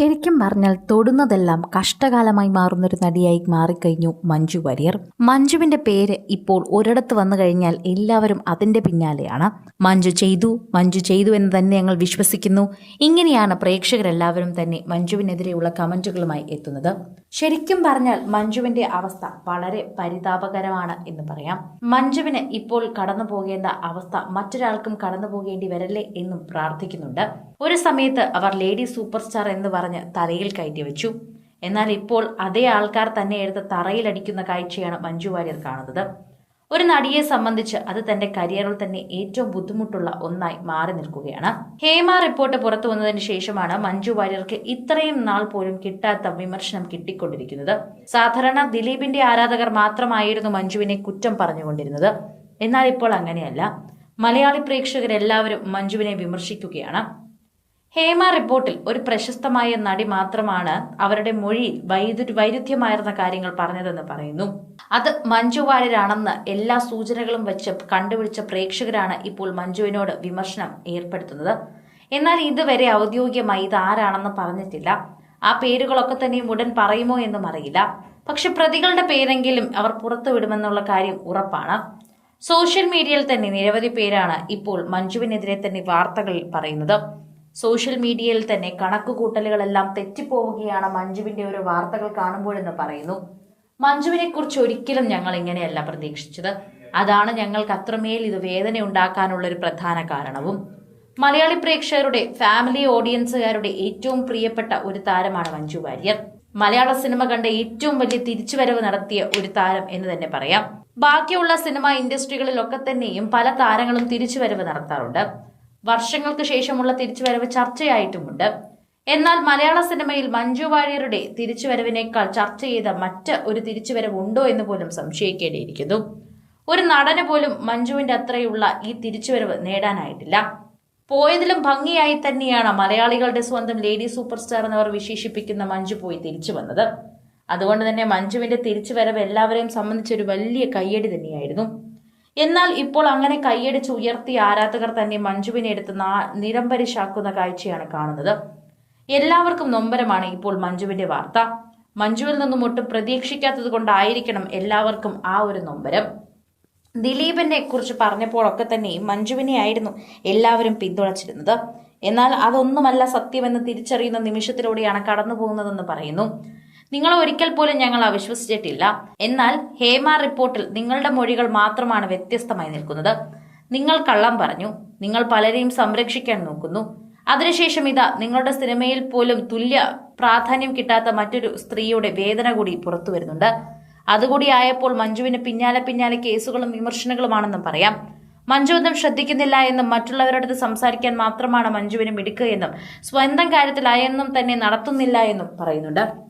ശരിക്കും പറഞ്ഞാൽ തൊടുന്നതെല്ലാം കഷ്ടകാലമായി മാറുന്നൊരു നടിയായി മാറിക്കഴിഞ്ഞു മഞ്ജു വാര്യർ. മഞ്ജുവിന്റെ പേര് ഇപ്പോൾ ഒരിടത്ത് വന്നു കഴിഞ്ഞാൽ എല്ലാവരും അതിന്റെ പിന്നാലെയാണ്. മഞ്ജു ചെയ്തു മഞ്ജു ചെയ്തു എന്ന് തന്നെ ഞങ്ങൾ വിശ്വസിക്കുന്നു. ഇങ്ങനെയാണ് പ്രേക്ഷകരെല്ലാവരും തന്നെ മഞ്ജുവിനെതിരെയുള്ള കമന്റുകളുമായി എത്തുന്നത്. ശരിക്കും പറഞ്ഞാൽ മഞ്ജുവിന്റെ അവസ്ഥ വളരെ പരിതാപകരമാണ് എന്ന് പറയാം. മഞ്ജുവിന് ഇപ്പോൾ കടന്നു പോകേണ്ട അവസ്ഥ മറ്റൊരാൾക്കും കടന്നു പോകേണ്ടി വരല്ലേ എന്നും പ്രാർത്ഥിക്കുന്നുണ്ട്. ഒരു സമയത്ത് അവർ ലേഡി സൂപ്പർ സ്റ്റാർ എന്ന് പറഞ്ഞ് തലയിൽ കയറ്റി വെച്ചു. എന്നാൽ ഇപ്പോൾ അതേ ആൾക്കാർ തന്നെ എടുത്ത് തറയിലടിക്കുന്ന കാഴ്ചയാണ് മഞ്ജു വാര്യർ കാണുന്നത്. ഒരു നടിയെ സംബന്ധിച്ച് അത് തന്റെ കരിയറിൽ തന്നെ ഏറ്റവും ബുദ്ധിമുട്ടുള്ള ഒന്നായി മാറി നിൽക്കുകയാണ്. ഹേമ റിപ്പോർട്ട് പുറത്തു വന്നതിന് ശേഷമാണ് മഞ്ജു വാര്യർക്ക് ഇത്രയും നാൾ പോലും കിട്ടാത്ത വിമർശനം കിട്ടിക്കൊണ്ടിരിക്കുന്നത്. സാധാരണ ദിലീപിന്റെ ആരാധകർ മാത്രമായിരുന്നു മഞ്ജുവിനെ കുറ്റം പറഞ്ഞുകൊണ്ടിരുന്നത്. എന്നാൽ ഇപ്പോൾ അങ്ങനെയല്ല. മലയാളി പ്രേക്ഷകരെല്ലാവരും മഞ്ജുവിനെ വിമർശിക്കുകയാണ്. ഹേമ റിപ്പോർട്ടിൽ ഒരു പ്രശസ്തമായ നടി മാത്രമാണ് അവരുടെ മൊഴി വൈദ്യു വൈരുദ്ധ്യമായിരുന്ന കാര്യങ്ങൾ പറഞ്ഞതെന്ന് പറയുന്നു. അത് മഞ്ജു വാര്യരാണെന്ന് എല്ലാ സൂചനകളും വെച്ച് കണ്ടുപിടിച്ച പ്രേക്ഷകരാണ് ഇപ്പോൾ മഞ്ജുവിനോട് വിമർശനം ഏർപ്പെടുത്തുന്നത്. എന്നാൽ ഇതുവരെ ഔദ്യോഗികമായി ഇത് ആരാണെന്ന് പറഞ്ഞിട്ടില്ല. ആ പേരുകളൊക്കെ തന്നെ ഉടൻ പറയുമോ എന്നും അറിയില്ല. പക്ഷെ പ്രതികളുടെ പേരെങ്കിലും അവർ പുറത്തുവിടുമെന്നുള്ള കാര്യം ഉറപ്പാണ്. സോഷ്യൽ മീഡിയയിൽ തന്നെ നിരവധി പേരാണ് ഇപ്പോൾ മഞ്ജുവിനെതിരെ തന്നെ വാർത്തകളിൽ പറയുന്നത്. സോഷ്യൽ മീഡിയയിൽ തന്നെ കണക്കുകൂട്ടലുകളെല്ലാം തെറ്റിപ്പോവുകയാണ് മഞ്ജുവിന്റെ ഒരു വാർത്തകൾ കാണുമ്പോഴെന്ന് പറയുന്നു. മഞ്ജുവിനെ കുറിച്ച് ഒരിക്കലും ഞങ്ങൾ ഇങ്ങനെയല്ല പ്രതീക്ഷിച്ചത്. അതാണ് ഞങ്ങൾക്ക് അത്രമേൽ ഇത് വേദന ഉണ്ടാക്കാനുള്ള ഒരു പ്രധാന കാരണവും. മലയാളി പ്രേക്ഷകരുടെ ഫാമിലി ഓഡിയൻസുകാരുടെ ഏറ്റവും പ്രിയപ്പെട്ട ഒരു താരമാണ് മഞ്ജു വാര്യർ. മലയാള സിനിമ കണ്ട ഏറ്റവും വലിയ തിരിച്ചുവരവ് നടത്തിയ ഒരു താരം എന്ന് തന്നെ പറയാം. ബാക്കിയുള്ള സിനിമ ഇൻഡസ്ട്രികളിലൊക്കെ തന്നെയും പല താരങ്ങളും തിരിച്ചുവരവ് നടത്താറുണ്ട്. വർഷങ്ങൾക്ക് ശേഷമുള്ള തിരിച്ചുവരവ് ചർച്ചയായിട്ടുമുണ്ട്. എന്നാൽ മലയാള സിനിമയിൽ മഞ്ജു വാര്യരുടെ തിരിച്ചുവരവിനേക്കാൾ ചർച്ച ചെയ്ത മറ്റ് ഒരു തിരിച്ചുവരവ് ഉണ്ടോ എന്ന് പോലും സംശയിക്കേണ്ടിയിരിക്കുന്നു. ഒരു നടന് പോലും മഞ്ജുവിന്റെ അത്രയുള്ള ഈ തിരിച്ചുവരവ് നേടാനായിട്ടില്ല. പോയതിലും ഭംഗിയായി തന്നെയാണ് മലയാളികളുടെ സ്വന്തം ലേഡി സൂപ്പർ സ്റ്റാർ എന്നവർ വിശേഷിപ്പിക്കുന്ന മഞ്ജു പോയി തിരിച്ചു വന്നത്. അതുകൊണ്ട് തന്നെ മഞ്ജുവിന്റെ തിരിച്ചുവരവ് എല്ലാവരെയും സംബന്ധിച്ചൊരു വലിയ കയ്യടി തന്നെയായിരുന്നു. എന്നാൽ ഇപ്പോൾ അങ്ങനെ കൈയടിച്ച് ഉയർത്തിയ ആരാധകർ തന്നെ മഞ്ജുവിനെ എടുത്ത് നിരംബരിശാക്കുന്ന കാഴ്ചയാണ് കാണുന്നത്. എല്ലാവർക്കും നൊമ്പരമാണ് ഇപ്പോൾ മഞ്ജുവിന്റെ വാർത്ത. മഞ്ജുവിൽ നിന്നും ഒട്ടും പ്രതീക്ഷിക്കാത്തത് കൊണ്ടായിരിക്കണം എല്ലാവർക്കും ആ ഒരു നൊമ്പരം. ദിലീപിനെ കുറിച്ച് പറഞ്ഞപ്പോഴൊക്കെ തന്നെ മഞ്ജുവിനെ ആയിരുന്നു എല്ലാവരും പിന്തുണച്ചിരുന്നത്. എന്നാൽ അതൊന്നുമല്ല സത്യമെന്ന് തിരിച്ചറിയുന്ന നിമിഷത്തിലൂടെയാണ് കടന്നു പോകുന്നതെന്ന് പറയുന്നു. നിങ്ങൾ ഒരിക്കൽ പോലും ഞങ്ങൾ അവിശ്വസിച്ചിട്ടില്ല. എന്നാൽ ഹേമ റിപ്പോർട്ടിൽ നിങ്ങളുടെ മൊഴികൾ മാത്രമാണ് വ്യത്യസ്തമായി നിൽക്കുന്നത്. നിങ്ങൾ കള്ളം പറഞ്ഞു. നിങ്ങൾ പലരെയും സംരക്ഷിക്കാൻ നോക്കുന്നു. അതിനുശേഷം ഇതാ നിങ്ങളുടെ സിനിമയിൽ പോലും തുല്യ പ്രാധാന്യം കിട്ടാത്ത മറ്റൊരു സ്ത്രീയുടെ വേദന കൂടി പുറത്തു വരുന്നുണ്ട്. അതുകൂടി ആയപ്പോൾ മഞ്ജുവിന് പിന്നാലെ പിന്നാലെ കേസുകളും വിമർശനങ്ങളുമാണെന്നും പറയാം. മഞ്ജു ഒന്നും ശ്രദ്ധിക്കുന്നില്ല എന്നും മറ്റുള്ളവരോടത്ത് സംസാരിക്കാൻ മാത്രമാണ് മഞ്ജുവിന് മിടുക്കുക എന്നും സ്വന്തം കാര്യത്തിൽ അയൊന്നും തന്നെ നടത്തുന്നില്ല എന്നും പറയുന്നുണ്ട്.